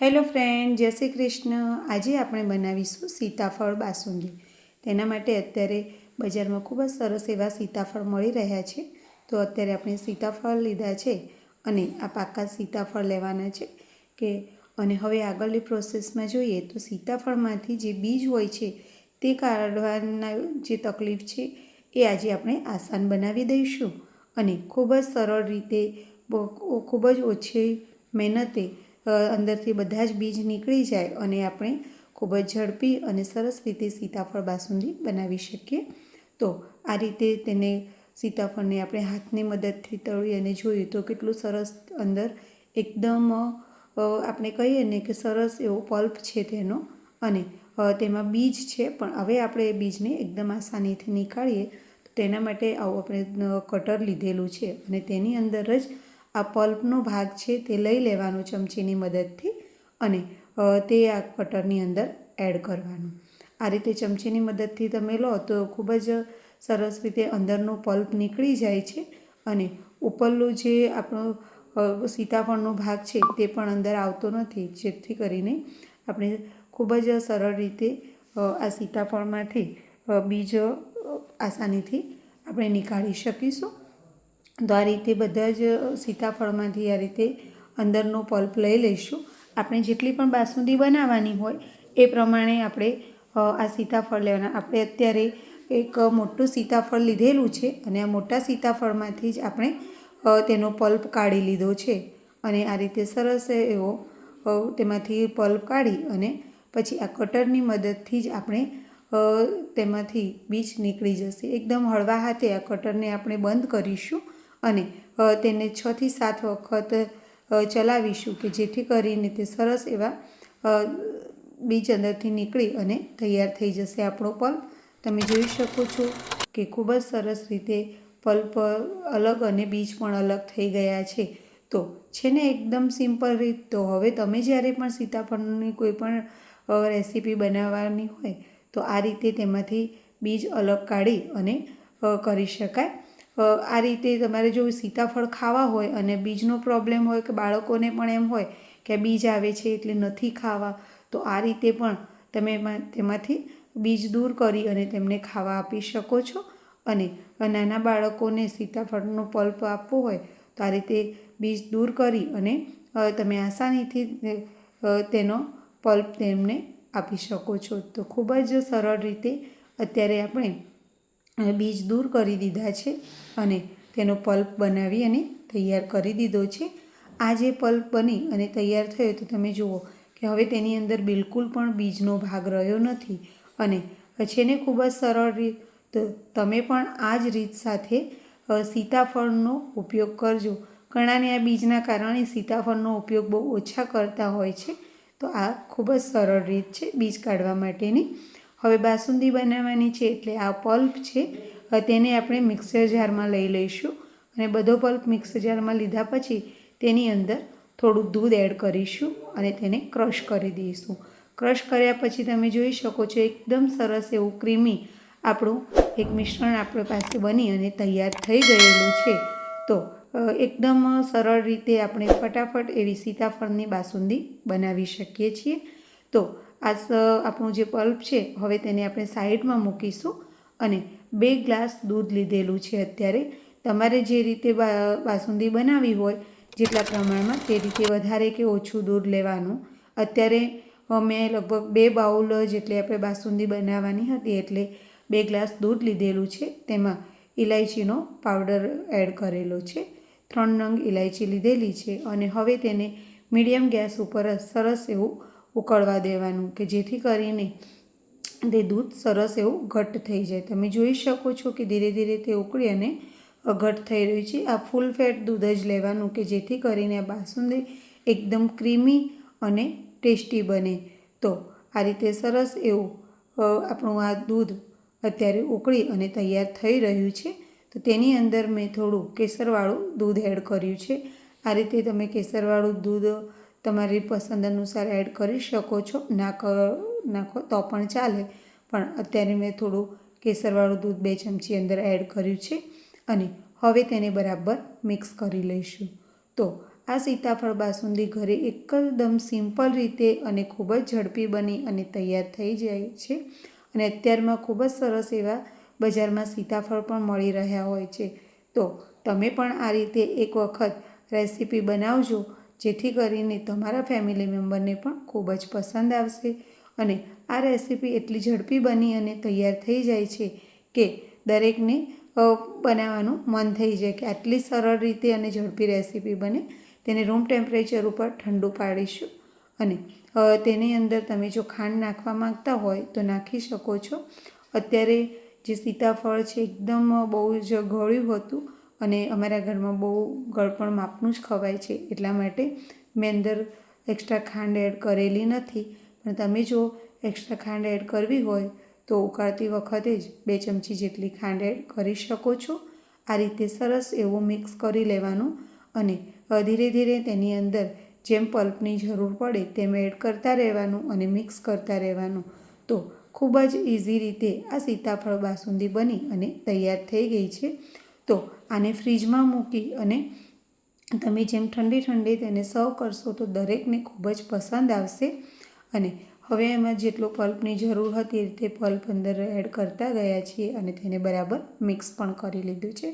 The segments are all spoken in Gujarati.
હેલો ફ્રેન્ડ, જય શ્રી કૃષ્ણ. આજે આપણે બનાવીશું સીતાફળ બાસુંદી. તેના માટે અત્યારે બજારમાં ખૂબ જ સરસ એવા સીતાફળ મળી રહ્યા છે. તો અત્યારે આપણે સીતાફળ લીધા છે અને આ પાકા સીતાફળ લેવાના છે કે અને હવે આગળની પ્રોસેસમાં જોઈએ તો સીતાફળમાંથી જે બીજ હોય છે તે કાઢવાના જે તકલીફ છે એ આજે આપણે આસાન બનાવી દઈશું. અને ખૂબ જ સરળ રીતે ખૂબ જ ઓછી મહેનતે અંદરથી બધા જ બીજ નીકળી જાય અને આપણે ખૂબ જ ઝડપી અને સરસ રીતે સીતાફળ બાસુંદી બનાવી શકીએ. તો આ રીતે તેને સીતાફળને આપણે હાથની મદદથી તળી અને જોયું તો કેટલું સરસ અંદર એકદમ આપણે કહીએ ને કે સરસ એવો પલ્પ છે તેનો અને તેમાં બીજ છે પણ હવે આપણે એ બીજને એકદમ આસાનીથી નીકાળીએ. તો તેના માટે આવું આપણે કટર લીધેલું છે અને તેની અંદર જ આ પલ્પનો ભાગ છે તે લઈ લેવાનો ચમચીની મદદથી અને તે આ કટરની અંદર એડ કરવાનું. આ રીતે ચમચીની મદદથી તમે લો તો ખૂબ જ સરસ રીતે અંદરનો પલ્પ નીકળી જાય છે અને ઉપરનું જે આપણો સીતાફળનો ભાગ છે તે પણ અંદર આવતો નથી. જેથી કરીને આપણે ખૂબ જ સરળ રીતે આ સીતાફળમાંથી બીજ આસાનીથી આપણે નીકાળી શકીશું. તો આ રીતે બધા જ સીતાફળમાંથી આ રીતે અંદરનો પલ્પ લઈ લઈશું. આપણે જેટલી પણ બાસુંદી બનાવવાની હોય, એ પ્રમાણે આપણે આ સીતાફળ લેવાના. આપણે અત્યારે એક મોટું સીતાફળ લીધેલું છે અને આ મોટા સીતાફળમાંથી જ આપણે તેનો પલ્પ કાઢી લીધો છે. અને આ રીતે સરસ એવો તેમાંથી પલ્પ કાઢી અને પછી આ કટરની મદદથી જ આપણે તેમાંથી બીજ નીકળી જશે. એકદમ હળવા હાથે આ કટરને આપણે બંધ કરીશું. અને તેને છથી સાત વખત ચલાવીશું કે જેથી કરીને તે સરસ એવા બીજ અંદરથી નીકળી અને તૈયાર થઈ જશે આપણો પલ્પ તમે જોઈ શકો છો કે ખૂબ જ સરસ રીતે પલ્પ અલગ અને બીજ પણ અલગ થઈ ગયા છે. તો છે ને એકદમ સિમ્પલ રીત. તો હવે તમે જ્યારે પણ સીતાફળની કોઈ પણ રેસીપી બનાવવાની હોય, તો આ રીતે તેમાંથી બીજ અલગ કાઢી અને કરી શકાય. આ રીતે તમારે જો સીતાફળ ખાવા હોય અને બીજનો પ્રોબ્લેમ હોય કે બાળકોને પણ એમ હોય કે બીજ આવે છે એટલે નથી ખાવા, તો આ રીતે પણ તમે તેમાંથી બીજ દૂર કરી અને તેમને ખાવા આપી શકો છો. અને નાના બાળકોને સીતાફળનો પલ્પ આપવો હોય તો આ રીતે બીજ દૂર કરી અને તમે આસાનીથી તેનો પલ્પ તેમને આપી શકો છો. તો ખૂબ જ સરળ રીતે અત્યારે આપણે બીજ દૂર કરી દીધા છે અને તેનો પલ્પ બનાવી અને તૈયાર કરી દીધો છે. આ જે પલ્પ બની અને તૈયાર થયો તો તમે જુઓ કે હવે તેની અંદર બિલકુલ પણ બીજનો ભાગ રહ્યો નથી અને છે ને ખૂબ જ સરળ રીત તો તમે પણ આ જ રીત સાથે સીતાફળનો ઉપયોગ કરજો. ઘણાને આ બીજના કારણે સીતાફળનો ઉપયોગ બહુ ઓછા કરતા હોય છે. તો આ ખૂબ જ સરળ રીત છે બીજ કાઢવા માટેની. હવે બાસુંદી બનાવવાની છે એટલે આ પલ્પ છે તેને આપણે મિક્સર જારમાં લઈ લઈશું અને બધો પલ્પ મિક્સર જારમાં લીધા પછી તેની અંદર થોડું દૂધ એડ કરીશું અને તેને ક્રશ કરી દઈશું. ક્રશ કર્યા પછી તમે જોઈ શકો છો એકદમ સરસ એવું ક્રીમી આપણું એક મિશ્રણ આપણી પાસે બની અને તૈયાર થઈ ગયેલું છે. તો એકદમ સરળ રીતે આપણે ફટાફટ એવી સીતાફળની બાસુંદી બનાવી શકીએ છીએ. તો આ આપણું જે પલ્પ છે, હવે તેને આપણે સાઈડમાં મૂકીશું અને બે ગ્લાસ દૂધ લીધેલું છે અત્યારે. તમારે જે રીતે બાસુંદી બનાવવી હોય, જેટલા પ્રમાણમાં તે રીતે વધારે કે ઓછું દૂધ લેવાનું. અત્યારે અમે લગભગ બે બાઉલ જેટલી આપણે બાસુંદી બનાવવાની હતી, એટલે બે ગ્લાસ દૂધ લીધેલું છે. તેમાં ઇલાયચીનો પાવડર એડ કરેલો છે. ત્રણ નંગ ઇલાયચી લીધેલી છે અને હવે તેને મીડિયમ ગેસ ઉપર સરસ એવું ઉકળવા દેવાનું કે જેથી કરીને તે દૂધ સરસ એવું ઘટ્ટ થઈ જાય. તમે જોઈ શકો છો કે ધીરે ધીરે તે ઉકળી અને ઘટ્ટ થઈ રહ્યું છે. આ ફૂલ ફેટ દૂધ જ લેવાનું કે જેથી કરીને આ બાસુંદી એકદમ ક્રીમી અને ટેસ્ટી બને. તો આ રીતે સરસ એવું આપણું આ દૂધ અત્યારે ઉકળી અને તૈયાર થઈ રહ્યું છે. તો તેની અંદર મેં થોડું કેસરવાળું દૂધ એડ કર્યું છે. આ રીતે તમે કેસરવાળું દૂધ તમારી પસંદ અનુસાર એડ કરી શકો છો. ના નાખો તો પણ ચાલે. પણ અત્યારે મેં થોડું કેસરવાળું દૂધ બે ચમચી અંદર એડ કર્યું છે અને હવે તેને બરાબર મિક્સ કરી લઈશું. તો આ સીતાફળ બાસુંદી ઘરે એકદમ સિમ્પલ રીતે અને ખૂબ જ ઝડપી બની અને તૈયાર થઈ જાય છે. અને અત્યારમાં ખૂબ જ સરસ એવા બજારમાં સીતાફળ પણ મળી રહ્યા હોય છે. તો તમે પણ આ રીતે એક વખત રેસીપી બનાવજો જેથી કરીને તમારા ફેમિલી મેમ્બરને પણ ખૂબ જ પસંદ આવશે અને આ રેસીપી એટલી ઝડપી બની અને તૈયાર થઈ જાય છે કે દરેકને બનાવવાનું મન થઈ જાય કે આટલી સરળ રીતે અને ઝડપી રેસીપી બને. તેને રૂમ ટેમ્પરેચર ઉપર ઠંડુ પાડીશું અને તેની અંદર તમે જો ખાંડ નાખવા માંગતા હોય તો નાખી શકો છો. અત્યારે જે સીતાફળ છે, એકદમ બહુ જ ગળ્યું હતું. અને અમારા ઘરમાં બહુ ગળપણ માપનું જ ખવાય છે એટલા માટે મેં અંદર એક્સ્ટ્રા ખાંડ એડ કરેલી નથી. પણ તમે જો એક્સ્ટ્રા ખાંડ એડ કરવી હોય તો ઉકાળતી વખતે જ બે ચમચી જેટલી ખાંડ એડ કરી શકો છો. આ રીતે સરસ એવું મિક્સ કરી લેવાનું અને ધીરે ધીરે તેની અંદર જેમ પલ્પની જરૂર પડે તેમ એડ કરતા રહેવાનું અને મિક્સ કરતા રહેવાનું. તો ખૂબ જ ઇઝી રીતે આ સીતાફળ બાસુંદી બની અને તૈયાર થઈ ગઈ છે. તો આને ફ્રીજમાં મૂકી અને તમે જેમ ઠંડી ઠંડી તેને સર્વ કરશો તો દરેકને ખૂબ જ પસંદ આવશે. અને હવે એમાં જેટલો પલ્પની જરૂર હતી એ રીતે પલ્પ અંદર એડ કરતા ગયા છીએ અને તેને બરાબર મિક્સ પણ કરી લીધું છે.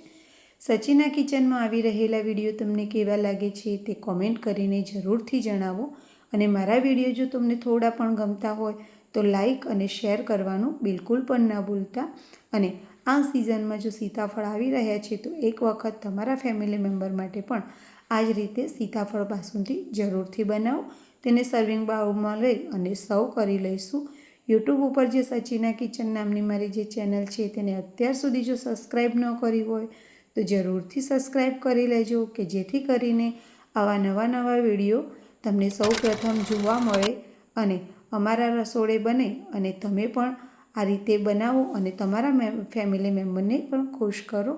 સચિના કિચનમાં આવી રહેલા વીડિયો તમને કેવા લાગે છે તે કોમેન્ટ કરીને જરૂરથી જણાવો. અને મારા વીડિયો જો તમને થોડા પણ ગમતા હોય તો લાઈક અને શેર કરવાનું બિલકુલ પણ ના ભૂલતા. અને આ સિઝનમાં જો સીતાફળ આવી રહ્યા છે, તો એક વખત તમારા ફેમિલી મેમ્બર માટે પણ આ જ રીતે સીતાફળ બાસુંદી જરૂરથી બનાવો. તેને સર્વિંગ બાઉલમાં લઈ અને સર્વ કરી લઈશું. યુટ્યુબ ઉપર જે સચિના કિચન નામની મારી જે ચેનલ છે, તેને અત્યાર સુધી જો સબસ્ક્રાઈબ ન કરી હોય, તો જરૂરથી સબસ્ક્રાઈબ કરી લેજો કે જેથી કરીને આવા નવા નવા વીડિયો તમને સૌ પ્રથમ જોવા મળે અને અમારા રસોડે બને અને તમે પણ આ રીતે બનાવો અને તમારા ફેમિલી મેમ્બરને પણ ખુશ કરો.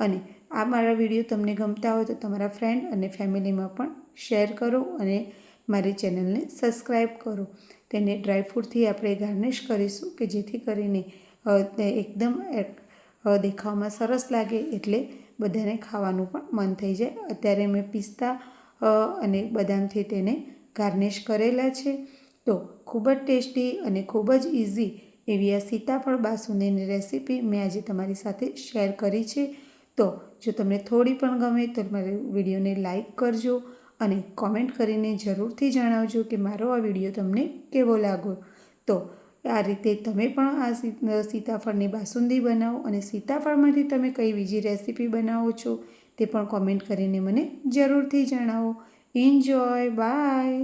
અને આ મારા વીડિયો તમને ગમતા હોય તો તમારા ફ્રેન્ડ અને ફેમિલીમાં પણ શેર કરો અને મારી ચેનલને સબસ્ક્રાઈબ કરો. તેને ડ્રાયફ્રૂટથી આપણે ગાર્નિશ કરીશું કે જેથી કરીને એકદમ દેખાવમાં સરસ લાગે એટલે બધાને ખાવાનું પણ મન થઈ જાય. અત્યારે મેં પિસ્તા અને બદામથી તેને ગાર્નિશ કરેલા છે. તો ખૂબ જ ટેસ્ટી અને ખૂબ જ ઇઝી એવી આ સીતાફળ બાસુંદીની રેસીપી મેં આજે તમારી સાથે શેર કરી છે. તો જો તમને થોડી પણ ગમે તો મારી વિડીયોને લાઈક કરજો અને કોમેન્ટ કરીને જરૂરથી જણાવજો કે મારો આ વીડિયો તમને કેવો લાગ્યો. તો આ રીતે તમે પણ આ સીતાફળની બાસુંદી બનાવો અને સીતાફળમાંથી તમે કઈ બીજી રેસીપી બનાવો છો તે પણ કોમેન્ટ કરીને મને જરૂરથી જણાવો. Enjoy by